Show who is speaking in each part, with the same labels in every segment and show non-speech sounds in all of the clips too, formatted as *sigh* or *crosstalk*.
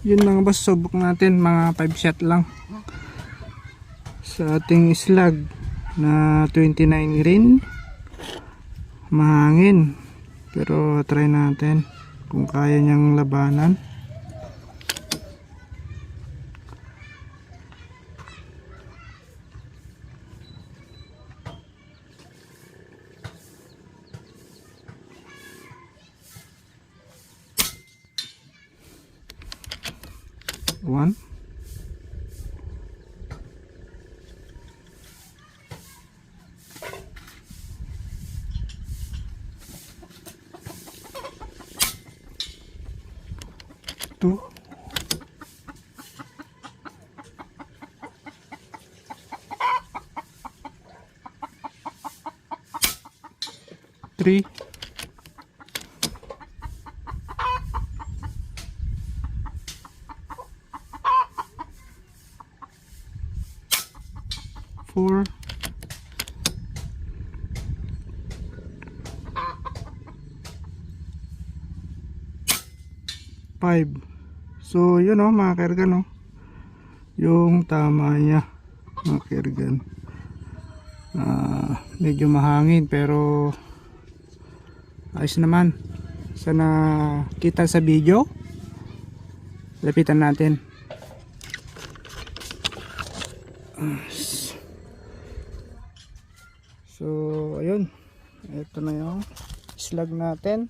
Speaker 1: yun mga boss, subok natin mga 5 shot lang. Sa ating slag na 29 green. Mahangin. Pero try natin kung kaya niyang labanan. One. Two. Three. Four. Five. So, yun o, mga kergan o. Yung tama niya, mga kergan. Ah, medyo mahangin, pero ayos naman. Sana kita sa video. Lapitan natin. So, ayun. Ito na yung slag natin.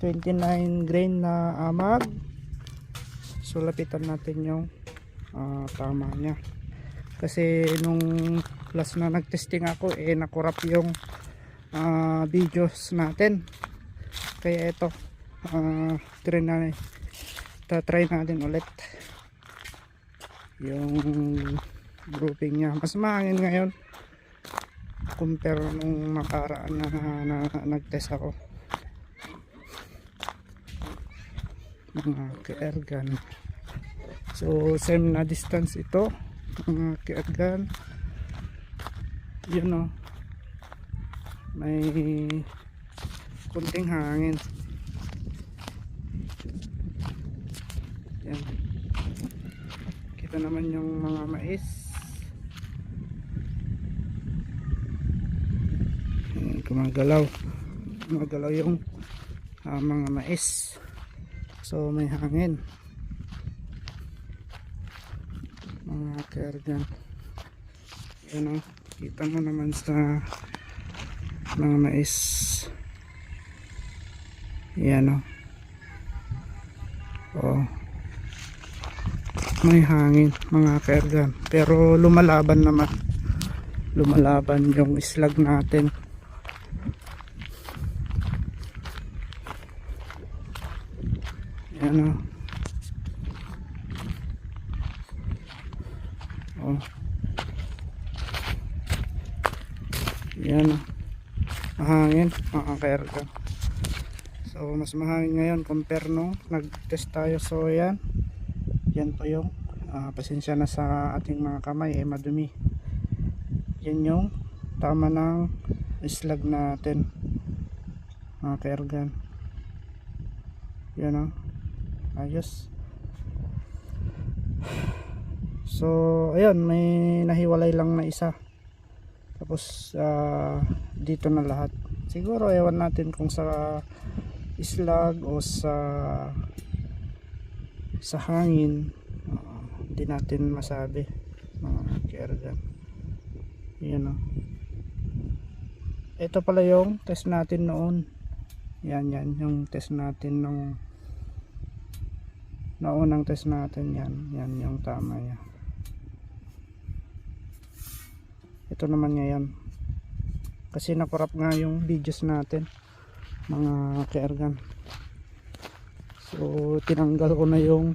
Speaker 1: 29 grain na amag. So, lapitan natin yung ah, tama niya. Kasi nung last na nagtesting ako, eh nakurap yung ah, videos natin. Kaya ito, ah, try na try natin ulit yung grouping niya. Mas mahangin ngayon compare nung nakaraan na, na, nag-test ako. Mga ka-airgun so same na distance ito. Mga ka-airgun yun o may kunting hangin. Yan. Kita naman yung mga mais Ayan, gumagalaw gumagalaw yung ah, mga mais. So may hangin. Mga kergan. Yan o kita mo naman sa mga mais. Yan o oh. May hangin mga kergan. Pero lumalaban naman. Lumalaban yung islag natin Yan o. Oh. Yan o. Mahangin. Makakarga. So, mas mahangin ngayon compare nung nag-test tayo. So, yan. Yan po yung ah, pasensya na sa ating mga kamay eh madumi. Yan yung tama ng slag natin. Mga kaergan. Yan o ayos. So ayun may nahiwalay lang na isa. Tapos ah, dito na lahat. Siguro ewan natin kung sa islag o sa sa hangin. Ah, hindi natin masabi mga kiergan yan o ito pala yung test natin noon. Yan yan yung test natin nung naunang test natin yan. Yan yung tama niya. Ito naman ngayon kasi nakurap nga yung videos natin mga kaergan. So tinanggal ko na yung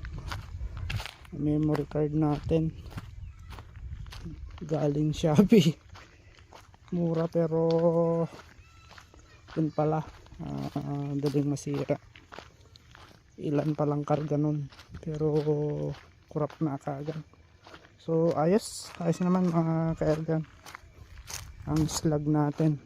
Speaker 1: memory card natin. Galing Shopee. *laughs* Mura pero yun pala. Ah, daling masira ilan palang karga nun. Pero kurap na kaagad. So ayos. Ayos naman mga kaergan. Ang slag natin